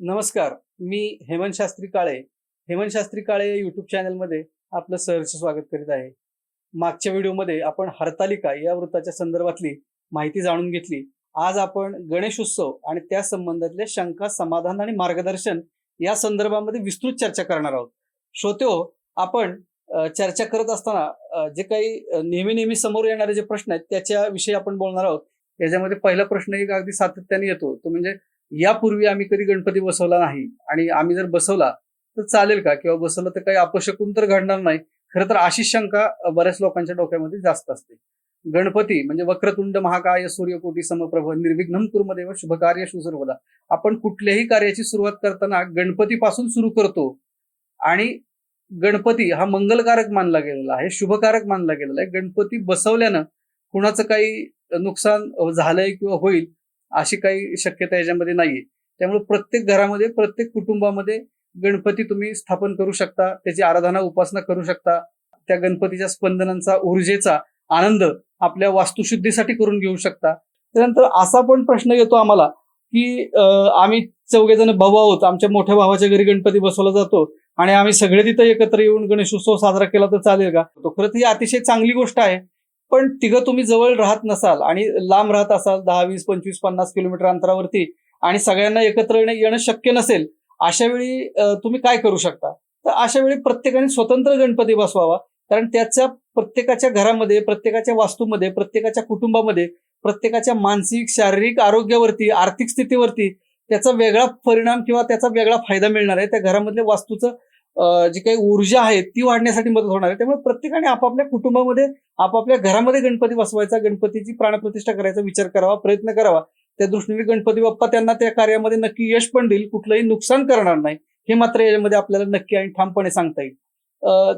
नमस्कार मी हेमंत शास्त्री काळे. हेमंत शास्त्री काळे या युट्यूब चॅनलमध्ये आपलं सहर्ष स्वागत करीत आहे. मागच्या व्हिडिओमध्ये आपण हरतालिका या वृत्ताच्या संदर्भातली माहिती जाणून घेतली. आज आपण गणेश उत्सव आणि त्या संबंधातल्या शंका समाधान आणि मार्गदर्शन या संदर्भामध्ये विस्तृत चर्चा करणार आहोत. श्रोते आपण चर्चा करत असताना जे काही नेहमी नेहमी समोर येणारे जे प्रश्न आहेत त्याच्याविषयी आपण बोलणार आहोत. याच्यामध्ये पहिला प्रश्न एक अगदी सातत्याने येतो. तो म्हणजे यापूर्वी आम्ही कधी गणपती बसवला नाही. आणि आम्ही जर बसवला तर चालेल का? किंवा बसवलं तर काही अपशकून तर घडणार नाही. खरं तर अशी शंका बऱ्याच लोकांच्या डोक्यामध्ये जास्त असते. गणपती म्हणजे वक्रतुंड महाकाय सूर्यकोटी समप्रभ निर्विघ्नम कुर्मदेव शुभकार्य सुसर्वदा. आपण कुठल्याही कार्याची सुरुवात करताना गणपतीपासून सुरू करतो. आणि गणपती हा मंगलकारक मानला गेलेला आहे शुभकारक मानला गेलेला आहे. गणपती बसवल्यानं कुणाचं काही नुकसान झालंय किंवा होईल अशी काही शक्यता याच्यामध्ये नाहीये. त्यामुळे प्रत्येक घरामध्ये प्रत्येक कुटुंबामध्ये गणपती तुम्ही स्थापन करू शकता त्याची आराधना उपासना करू शकता. त्या गणपतीच्या स्पंदनांचा ऊर्जेचा आनंद आपल्या वास्तुशुद्धीसाठी करून घेऊ शकता. त्यानंतर असा पण प्रश्न येतो आम्हाला की आम्ही चौघे जण भाऊ आहोत आमच्या मोठ्या भावाच्या घरी गणपती बसवला जातो आणि आम्ही सगळे तिथं एकत्र येऊन गणेशोत्सव साजरा केला तर चालेल का? तो खरं ही अतिशय चांगली गोष्ट आहे. पण तिघं तुम्ही जवळ राहत नसाल आणि लांब राहत असाल दहा वीस पंचवीस पन्नास किलोमीटर अंतरावरती आणि सगळ्यांना एकत्र येणं येणं शक्य नसेल अशा वेळी तुम्ही काय करू शकता? तर अशा वेळी प्रत्येकाने स्वतंत्र गणपती बसवावा. कारण त्याच्या प्रत्येकाच्या घरामध्ये प्रत्येकाच्या वास्तूमध्ये प्रत्येकाच्या कुटुंबामध्ये प्रत्येकाच्या मानसिक शारीरिक आरोग्यावरती आर्थिक स्थितीवरती त्याचा वेगळा परिणाम किंवा त्याचा वेगळा फायदा मिळणार आहे. त्या घरामधल्या वास्तूचं जी काही ऊर्जा आहे ती वाढण्यासाठी मदत होणार आहे. त्यामुळे प्रत्येकाने आपापल्या कुटुंबामध्ये आपापल्या घरामध्ये गणपती बसवायचा गणपतीची प्राणप्रतिष्ठा करायचा विचार करावा प्रयत्न करावा. त्या दृष्टीने गणपती बाप्पा त्यांना त्या कार्यामध्ये नक्की यश पण देईल कुठलंही नुकसान करणार नाही. हे मात्र याच्यामध्ये आपल्याला नक्की आणि ठामपणे सांगता येईल.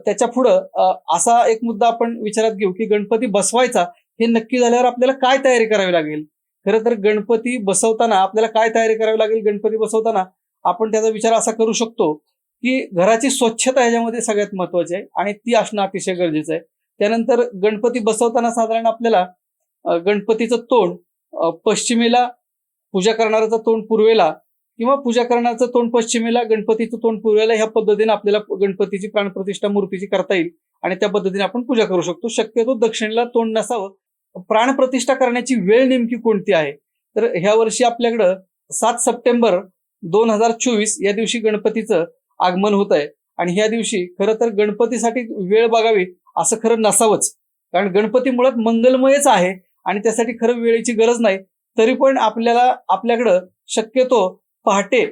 त्याच्या पुढं असा एक मुद्दा आपण विचारात घेऊ की गणपती बसवायचा हे नक्की झाल्यावर आपल्याला काय तयारी करावी लागेल? खरं तर गणपती बसवताना आपल्याला काय तयारी करावी लागेल गणपती बसवताना? आपण त्याचा विचार असा करू शकतो की घराची स्वच्छता ह्याच्यामध्ये सगळ्यात महत्वाची आहे आणि ती असणं अतिशय गरजेचं आहे. त्यानंतर गणपती बसवताना साधारण आपल्याला गणपतीचं तोंड पश्चिमेला पूजा करणाऱ्याचं तोंड पूर्वेला किंवा पूजा करण्याचं तोंड पश्चिमेला गणपतीचं तोंड पूर्वेला ह्या पद्धतीने आपल्याला गणपतीची प्राणप्रतिष्ठा मूर्तीची करता येईल आणि त्या पद्धतीने आपण पूजा करू शकतो. शक्यतो दक्षिणेला तोंड नसावं. प्राणप्रतिष्ठा करण्याची वेळ नेमकी कोणती आहे? तर ह्या वर्षी आपल्याकडं सात सप्टेंबर दोन हजार चोवीस या दिवशी गणपतीचं आगमन होत आहे आणि ह्या दिवशी खरं तर गणपतीसाठी वेळ बघावी असं खरं नसावंच. कारण गणपती मुळात मंगलमयच आहे आणि त्यासाठी खरं वेळेची गरज नाही. तरी पण आपल्याला आपल्याकडं शक्यतो पहाटे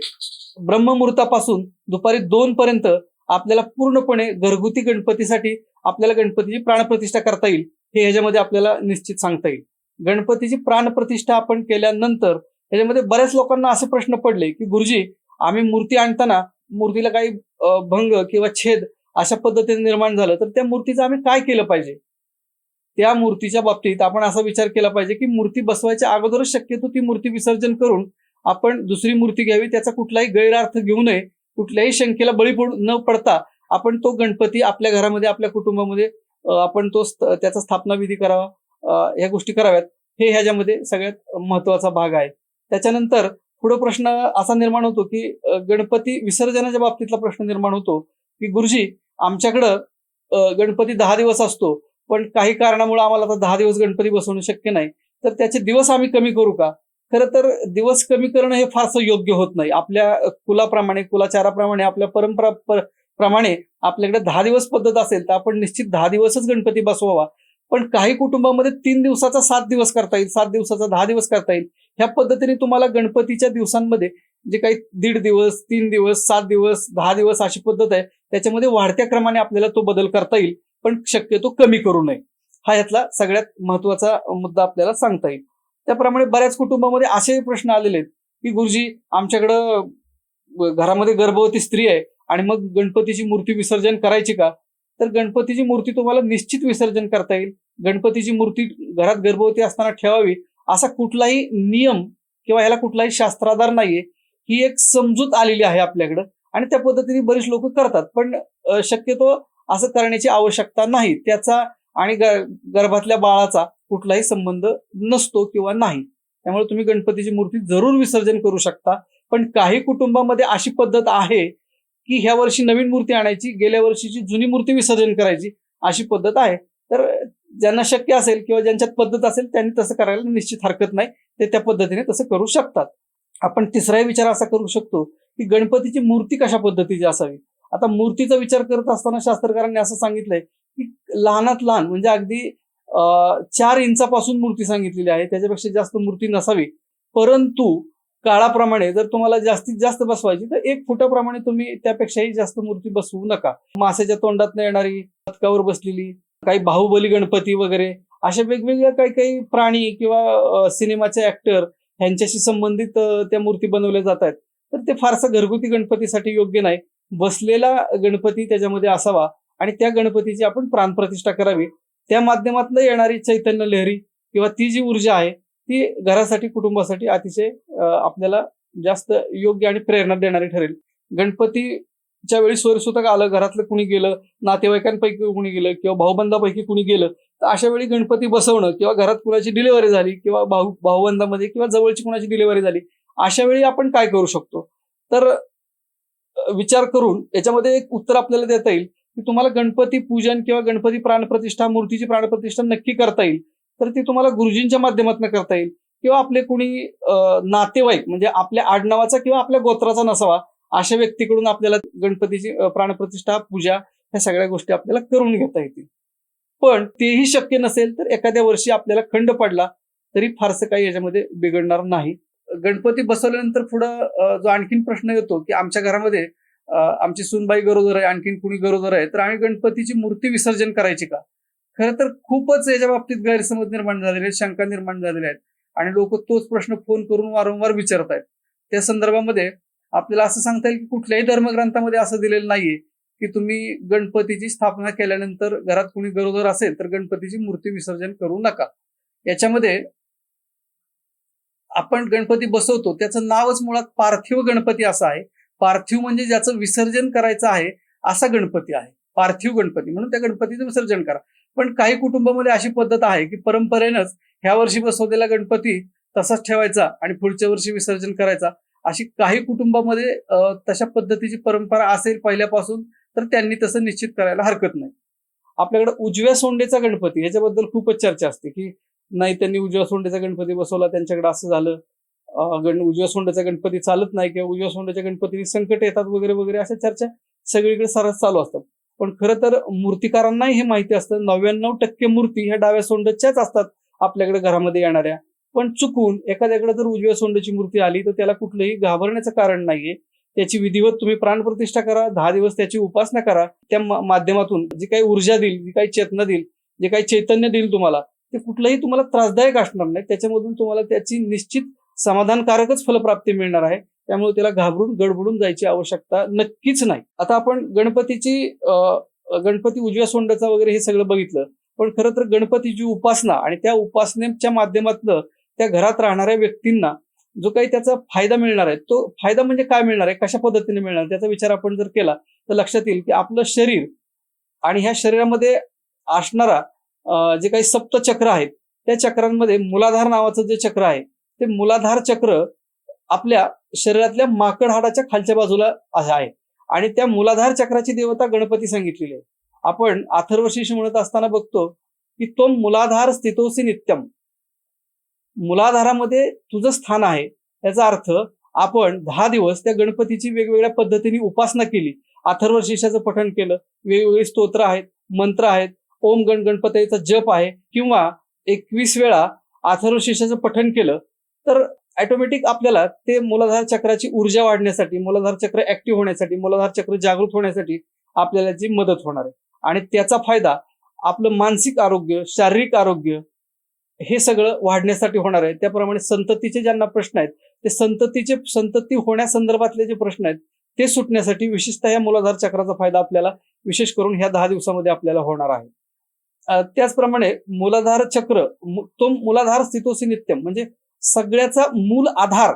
ब्रह्ममुहूर्तापासून दुपारी दोन पर्यंत आपल्याला पूर्णपणे घरगुती गणपतीसाठी आपल्याला गणपतीची प्राणप्रतिष्ठा करता येईल हे ह्याच्यामध्ये आपल्याला निश्चित सांगता येईल. गणपतीची प्राणप्रतिष्ठा आपण केल्यानंतर ह्याच्यामध्ये बऱ्याच लोकांना असे प्रश्न पडले की गुरुजी आम्ही मूर्ती आणताना मूर्तीला काही भंग किंवा छेद अशा पद्धतीने निर्माण झालं तर त्या मूर्तीचं आम्ही काय केलं पाहिजे? त्या मूर्तीच्या बाबतीत आपण असा विचार केला पाहिजे की मूर्ती बसवायच्या अगोदरच शक्यतो ती मूर्ती विसर्जन करून आपण दुसरी मूर्ती घ्यावी त्याचा कुठलाही गैरार्थ घेऊ नये कुठल्याही शंकेला बळी पडू न पडता आपण तो गणपती आपल्या घरामध्ये आपल्या कुटुंबामध्ये आपण तो त्याचा स्थापना विधी करावा या ह्या गोष्टी कराव्यात. हे ह्याच्यामध्ये सगळ्यात महत्त्वाचा भाग आहे. त्याच्यानंतर पुढे प्रश्न असा निर्माण होतो की गणपती विसर्जनाच्या बाबतीतला प्रश्न निर्माण होतो की गुरुजी आमच्याकडं गणपती दहा दिवस असतो पण काही कारणामुळे आम्हाला आता दहा दिवस गणपती बसवणं शक्य नाही. तर त्याचे दिवस आम्ही कमी करू का? खरं तर दिवस कमी करणं हे फारसं योग्य होत नाही. आपल्या कुलाप्रमाणे कुलाचाराप्रमाणे आपल्या परंपरा प्रमाणे आपल्याकडे दहा दिवस पद्धत असेल तर आपण निश्चित दहा दिवसच गणपती बसवावा. पण काही कुटुंबामध्ये तीन दिवसाचा सात दिवस करता येईल सात दिवसाचा दहा दिवस करता येईल. ह्या पद्धतीने तुम्हाला गणपतीच्या दिवसांमध्ये जे काही दीड दिवस तीन दिवस सात दिवस दहा दिवस अशी पद्धत आहे त्याच्यामध्ये वाढत्या क्रमाने आपल्याला तो बदल करता येईल पण शक्यतो कमी करू नये. हा यातला सगळ्यात महत्त्वाचा मुद्दा आपल्याला सांगता येईल. त्याप्रमाणे बऱ्याच कुटुंबामध्ये असे प्रश्न आलेले आहेत की गुरुजी आमच्याकडं घरामध्ये गर्भवती स्त्री आहे आणि मग गणपतीची मूर्ती विसर्जन करायची का? तर गणपतीची मूर्ती तुम्हाला निश्चित विसर्जन करता येईल. गणपतीची मूर्ती घरात गर्भवती असताना ठेवावी असा कुठलाही नियम किंवा ह्याला कुठलाही शास्त्राधार नाहीये. ही एक समजूत आलेली आहे आपल्याकडं आणि त्या पद्धतीने बरीच लोक करतात. पण शक्यतो असं करण्याची आवश्यकता नाही. त्याचा आणि गर्भातल्या बाळाचा कुठलाही संबंध नसतो किंवा नाही. त्यामुळे तुम्ही गणपतीची मूर्ती जरूर विसर्जन करू शकता. पण काही कुटुंबामध्ये अशी पद्धत आहे की ह्या वर्षी नवीन मूर्ती आणायची गेल्या वर्षीची जुनी मूर्ती विसर्जन करायची अशी पद्धत आहे. तर ज्यांना शक्य असेल किंवा ज्यांच्यात पद्धत असेल त्यांनी तसं करायला निश्चित हरकत नाही. ते त्या पद्धतीने तसं करू शकतात. आपण तिसराही विचार असा करू शकतो की गणपतीची मूर्ती कशा पद्धतीची असावी? आता मूर्तीचा विचार करत असताना शास्त्रकारांनी असं सांगितलंय की लहानात लहान म्हणजे अगदी चार इंचापासून मूर्ती सांगितलेली आहे त्याच्यापेक्षा जास्त मूर्ती नसावी. परंतु काळाप्रमाणे जर तुम्हाला जास्तीत जास्त बसवायची तर एक फुटाप्रमाणे तुम्ही त्यापेक्षाही जास्त मूर्ती बसवू नका. माशाच्या तोंडात येणारी पदकावर बसलेली काही बाहुबली गणपती वगैरे अशा वेगवेगळ्या काही काही प्राणी किंवा सिनेमाचे ऍक्टर ह्यांच्याशी संबंधित त्या मूर्ती बनवल्या जात आहेत. तर ते फारसं घरगुती गणपतीसाठी योग्य नाही. बसलेला गणपती त्याच्यामध्ये असावा आणि त्या गणपतीची आपण प्राणप्रतिष्ठा करावी. त्या माध्यमातून येणारी चैतन्य लहरी किंवा ती जी ऊर्जा आहे ती घरासाठी कुटुंबासाठी अतिशय आपल्याला जास्त योग्य आणि प्रेरणा देणारी ठरेल. गणपती ज्या वेळी स्वयंसुतक आलं घरातलं कुणी गेलं नातेवाईकांपैकी कुणी गेलं किंवा भाऊबंदापैकी कुणी गेलं तर अशा वेळी गणपती बसवणं किंवा घरात कुणाची डिलिव्हरी झाली किंवा भाऊ भाऊबंदामध्ये किंवा जवळची कुणाची डिलिव्हरी झाली अशा वेळी आपण काय करू शकतो? तर विचार करून याच्यामध्ये एक उत्तर आपल्याला देता येईल की तुम्हाला गणपती पूजन किंवा गणपती प्राणप्रतिष्ठा मूर्तीची प्राणप्रतिष्ठा नक्की करता येईल. तर ती तुम्हाला गुरुजींच्या माध्यमातून करता येईल. किंवा आपले कुणी नातेवाईक म्हणजे आपल्या आडनावाचा किंवा आपल्या गोत्राचा नसावा अशा व्यक्तीकडून आपल्याला गणपतीची प्राणप्रतिष्ठा पूजा ह्या सगळ्या गोष्टी आपल्याला करून घेता येतील. पण तेही शक्य नसेल तर एखाद्या वर्षी आपल्याला खंड पडला तरी फारसं काही याच्यामध्ये बिघडणार नाही. गणपती बसवल्यानंतर पुढं जो आणखीन प्रश्न येतो की आमच्या घरामध्ये आमची सूनबाई गरोदर आहे आणखीन कुणी गरोदर आहे तर आम्ही गणपतीची मूर्ती विसर्जन करायची का? खरं तर खूपच याच्या बाबतीत गैरसमज निर्माण झालेले आहेत शंका निर्माण झालेल्या आहेत. आणि लोक तोच प्रश्न फोन करून वारंवार विचारत आहेत त्या संदर्भामध्ये आपल्याला असं सांगता येईल की कुठल्याही धर्मग्रंथामध्ये असं दिलेलं नाहीये की तुम्ही गणपतीची स्थापना केल्यानंतर घरात कुणी गरोदर असेल तर गणपतीची मूर्ती विसर्जन करू नका. याच्यामध्ये आपण गणपती बसवतो त्याचं नावच मुळात पार्थिव गणपती असं आहे. पार्थिव म्हणजे ज्याचं विसर्जन करायचं आहे असा गणपती आहे. पार्थिव गणपती म्हणून त्या गणपतीचं विसर्जन करा. पण काही कुटुंबामध्ये अशी पद्धत आहे की परंपरेनंच ह्या वर्षी बसवलेला गणपती तसाच ठेवायचा आणि पुढच्या वर्षी विसर्जन करायचा. अशी काही कुटुंबामध्ये तशा पद्धतीची परंपरा असेल पहिल्यापासून तर त्यांनी तसं निश्चित करायला हरकत नाही. आपल्याकडे उजव्या सोंडेचा गणपती ह्याच्याबद्दल खूपच चर्चा असते की नाही त्यांनी उजव्या सोंडेचा गणपती बसवला त्यांच्याकडे असं झालं. गण उजव्या सोंडेचा गणपती चालत नाही किंवा उजव्या सोंडेच्या गणपतीने संकट येतात वगैरे वगैरे अशा चर्चा सगळीकडे सरस चालू असतात. पण खरं तर मूर्तिकारांनाही हे माहिती असतं नव्याण्णव टक्के मूर्ती ह्या डाव्या सोंडच्याच असतात आपल्याकडे घरामध्ये येणाऱ्या. पण चुकून एखाद्याकडे जर उजव्या सोंडची मूर्ती आली तर त्याला कुठलंही घाबरण्याचं कारण नाहीये. त्याची विधिवत तुम्ही प्राणप्रतिष्ठा करा दहा दिवस त्याची उपासना करा. त्या माध्यमातून जी काही ऊर्जा देईल जी काही चेतना देईल जे काही चैतन्य देईल तुम्हाला ते कुठलंही तुम्हाला त्रासदायक असणार नाही. त्याच्यामधून तुम्हाला त्याची निश्चित समाधानकारकच फलप्राप्ती मिळणार आहे. त्यामुळे त्याला घाबरून गडबडून जायची आवश्यकता नक्कीच नाही. आता आपण गणपतीची गणपती उजव्या सोंडाचा वगैरे हे सगळं बघितलं. पण खरं तर गणपतीची उपासना आणि त्या उपासनेच्या माध्यमातलं त्या घरात राहणाऱ्या व्यक्तींना जो काही त्याचा फायदा मिळणार आहे तो फायदा म्हणजे काय मिळणार आहे कशा पद्धतीने मिळणार त्याचा विचार आपण जर केला तर लक्षात येईल की आपलं शरीर आणि ह्या शरीरामध्ये असणारा जे काही सप्त चक्र आहेत त्या चक्रांमध्ये मुलाधार नावाचं जे चक्र आहे ते मुलाधार चक्र आपल्या शरीरातल्या माकड हाडाच्या खालच्या बाजूला आहे. आणि त्या मुलाधार चक्राची देवता गणपती सांगितलेली आहे. आपण अथर्वशीष म्हणत असताना बघतो की तो मुलाधार स्थितोसी नित्यम. मुलाधारामध्ये तुझं स्थान आहे. याचा अर्थ आपण दहा दिवस त्या गणपतीची वेगवेगळ्या पद्धतीने उपासना केली. अथर्वशीर्षाचं पठण केलं. वेगवेगळी स्तोत्र आहेत मंत्र आहेत. ओम गण गणपतीचा जप आहे. किंवा एकवीस वेळा अथर्वशीर्षाचं पठण केलं. तर ऑटोमॅटिक आपल्याला ते मूलाधार चक्राची ऊर्जा वाढण्यासाठी मूलाधार चक्र ऍक्टिव्ह होण्यासाठी मूलाधार चक्र जागृत होण्यासाठी आपल्याला जी मदत होणार आहे. आणि त्याचा फायदा आपलं मानसिक आरोग्य शारीरिक आरोग्य हे सगळं वाढण्यासाठी होणार आहे. त्याप्रमाणे संततीचे ज्यांना प्रश्न आहेत ते संततीचे संतती होण्यासंदर्भातले जे प्रश्न आहेत ते सुटण्यासाठी विशेषतः या मुलाधार चक्राचा फायदा आपल्याला विशेष करून ह्या दहा दिवसामध्ये आपल्याला होणार आहे. त्याचप्रमाणे मुलाधार चक्र तो मुलाधार स्थितोसी नित्यम म्हणजे सगळ्याचा मूल आधार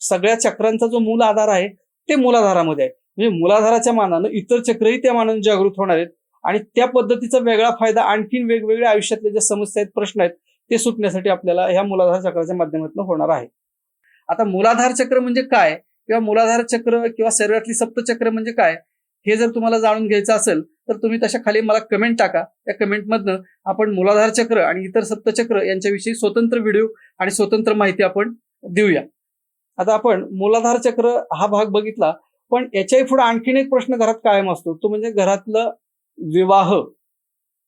सगळ्या चक्रांचा जो मूल आधार आहे ते मुलाधारामध्ये आहे. म्हणजे मुलाधाराच्या मानानं इतर चक्रही त्या मानानं जागृत होणार आहेत आणि त्या पद्धतीचा वेगळा फायदा आणखीन वेगवेगळ्या आयुष्यातल्या ज्या समस्या आहेत प्रश्न आहेत ते सुटण्यासाठी आपल्याला ह्या मूलाधार चक्राच्या माध्यमातून होणार आहे. आता मूलाधार चक्र म्हणजे काय? किंवा मूलाधार चक्र किंवा शरीरातली सप्तचक्र म्हणजे काय? हे जर तुम्हाला जाणून घ्यायचं असेल तर तुम्ही तशा खाली मला कमेंट टाका. त्या कमेंटमधनं आपण मूलाधार चक्र आणि इतर सप्तचक्र यांच्याविषयी स्वतंत्र व्हिडिओ आणि स्वतंत्र माहिती आपण देऊया. आता आपण मूलाधार चक्र हा भाग बघितला पण याच्याही पुढे आणखीन एक प्रश्न घरात कायम असतो. तो म्हणजे घरातलं विवाह.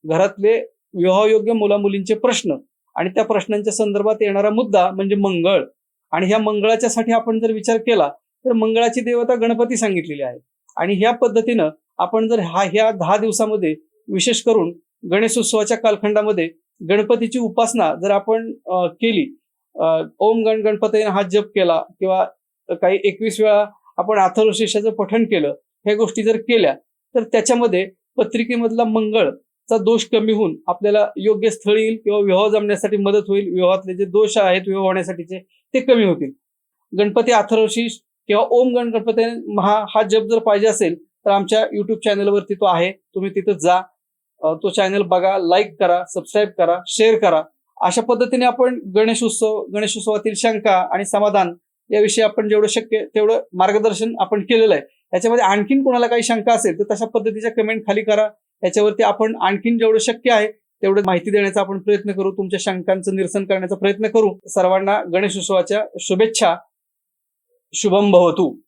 घरातले विवाहयोग्य मुला मुलींचे प्रश्न. आणि त्या प्रश्नांच्या संदर्भात येणारा मुद्दा म्हणजे मंगळ. आणि ह्या मंगळाच्या साठी आपण जर विचार केला तर मंगळाची देवता गणपती सांगितलेली आहे आणि ह्या पद्धतीनं आपण जर हा ह्या दहा दिवसामध्ये विशेष करून गणेशोत्सवाच्या कालखंडामध्ये गणपतीची उपासना जर आपण केली ओम गण गणपतीने हा जप केला किंवा काही एकवीस वेळा आपण आथर्वशेषाचं पठण केलं ह्या गोष्टी जर केल्या तर त्याच्यामध्ये पत्रिकेमधला मंगळ चा दोष कमी होऊन आपल्याला योग्य स्थळ येईल किंवा विवाह जमण्यासाठी मदत होईल विवाहातले जे दोष आहेत विवाह होण्यासाठीचे ते कमी होतील. गणपती अथर्वशीष किंवा ओम गण गणपती महा हा जप जर पाहिजे असेल तर आमच्या युट्यूब चॅनलवरती तो आहे. तुम्ही तिथं जा. तो चॅनल बघा लाईक करा सबस्क्राईब करा शेअर करा. अशा पद्धतीने आपण गणेशोत्सव गणेशोत्सवातील शंका आणि समाधान याविषयी आपण जेवढं शक्य तेवढं मार्गदर्शन आपण केलेलं आहे. याच्यामध्ये आणखीन कोणाला काही शंका असेल तर तशा पद्धतीच्या कमेंट खाली करा. याच्यावरती आपण आणखीन जेवढं शक्य आहे तेवढं माहिती देण्याचा आपण प्रयत्न करू तुमच्या शंकांचं निरसन करण्याचा प्रयत्न करू. सर्वांना गणेशोत्सवाच्या शुभेच्छा. शुभम भवतू.